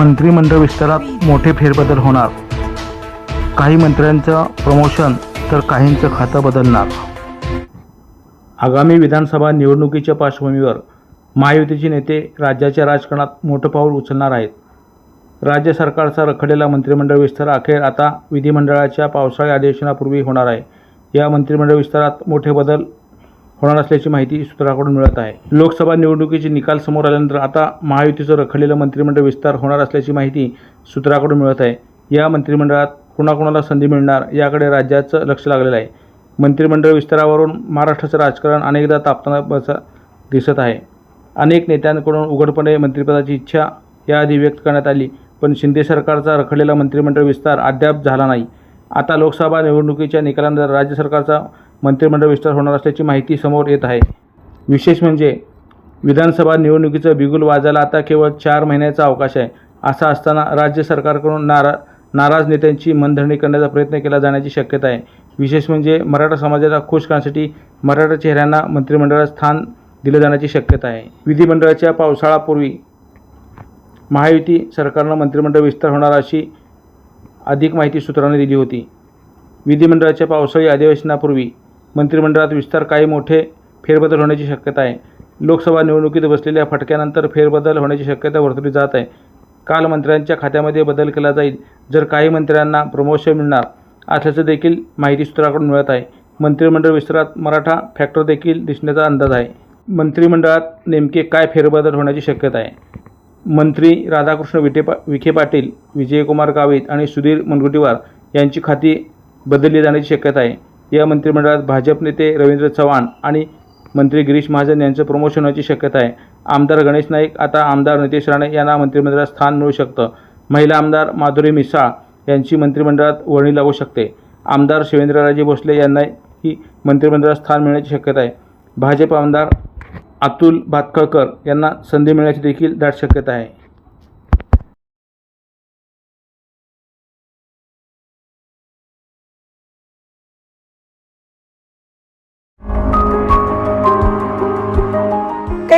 मंत्रिमंडळ विस्तारात मोठे फेरबदल होणार. काही मंत्र्यांचं प्रमोशन तर काहींचं खातं बदलणार. आगामी विधानसभा निवडणुकीच्या पार्श्वभूमीवर महायुतीचे नेते राज्याच्या राजकारणात मोठं पाऊल उचलणार आहेत. राज्य सरकारचा रखडलेला मंत्रिमंडळ विस्तार अखेर आता विधिमंडळाच्या पावसाळी अधिवेशनापूर्वी होणार आहे. या मंत्रिमंडळ विस्तारात मोठे बदल होणार असल्याची माहिती सूत्राकडून मिळत आहे. लोकसभा निवडणुकीचे निकाल समोर आल्यानंतर आता महायुतीचं रखडलेलं मंत्रिमंडळ विस्तार होणार असल्याची माहिती सूत्राकडून मिळत आहे. या मंत्रिमंडळात कुणाकुणाला संधी मिळणार याकडे राज्याचं लक्ष लागलेलं आहे. मंत्रिमंडळ विस्तारावरून महाराष्ट्राचं राजकारण अनेकदा तापताना बस दिसत आहे. अनेक नेत्यांकडून उघडपणे मंत्रिपदाची इच्छा याआधी व्यक्त करण्यात आली पण शिंदे सरकारचा रखडलेला मंत्रिमंडळ विस्तार अद्याप झाला नाही. आता लोकसभा निवडणुकीच्या निकालानंतर राज्य सरकारचा मंत्रिमंडळ विस्तार होणार असल्याची माहिती समोर येत आहे. विशेष म्हणजे विधानसभा निवडणुकीचं बिगुल वाजायला आता केवळ चार महिन्याचा अवकाश आहे. असा असताना राज्य सरकारकडून नारा नाराज नेत्यांची मनधरणी करण्याचा प्रयत्न केला जाण्याची शक्यता आहे. विशेष म्हणजे मराठा समाजाला खुश करण्यासाठी मराठा चेहऱ्यांना मंत्रिमंडळात स्थान दिलं जाण्याची शक्यता आहे. विधिमंडळाच्या पावसाळापूर्वी महायुती सरकारनं मंत्रिमंडळ विस्तार होणार अशी अधिक माहिती सूत्रांनी दिली होती. विधिमंडळाच्या पावसाळी अधिवेशनापूर्वी मंत्रिमंडळात विस्तार काही मोठे फेरबदल होण्याची शक्यता आहे. लोकसभा निवडणुकीत बसलेल्या फटक्यानंतर फेरबदल होण्याची शक्यता वर्तवली जात आहे. काल मंत्र्यांच्या खात्यामध्ये बदल केला जाईल. जर काही मंत्र्यांना प्रमोशन मिळणार असल्याचं देखील माहिती सूत्राकडून मिळत आहे. मंत्रिमंडळ विस्तारात मराठा फॅक्टर देखील दिसण्याचा अंदाज आहे. मंत्रिमंडळात नेमके काय फेरबदल होण्याची शक्यता आहे? मंत्री राधाकृष्ण विटे पा विखे पाटील विजयकुमार गावित आणि सुधीर मुनगुटीवार यांची खाती बदलली जाण्याची शक्यता आहे. या मंत्रिमंडळात भाजप नेते रवींद्र चव्हाण आणि मंत्री गिरीश महाजन यांचं प्रमोशन होण्याची शक्यता आहे. आमदार गणेश नाईक आता आमदार नितेश राणे यांना मंत्रिमंडळात स्थान मिळू शकतं. महिला आमदार माधुरी मिसाळ यांची मंत्रिमंडळात वर्णी लागू शकते. आमदार शिवेंद्रराजे भोसले यांनाही मंत्रिमंडळात स्थान मिळण्याची शक्यता आहे. भाजप आमदार अतुल भातखळकर यांना संधी मिळण्याची देखील दाट शक्यता आहे.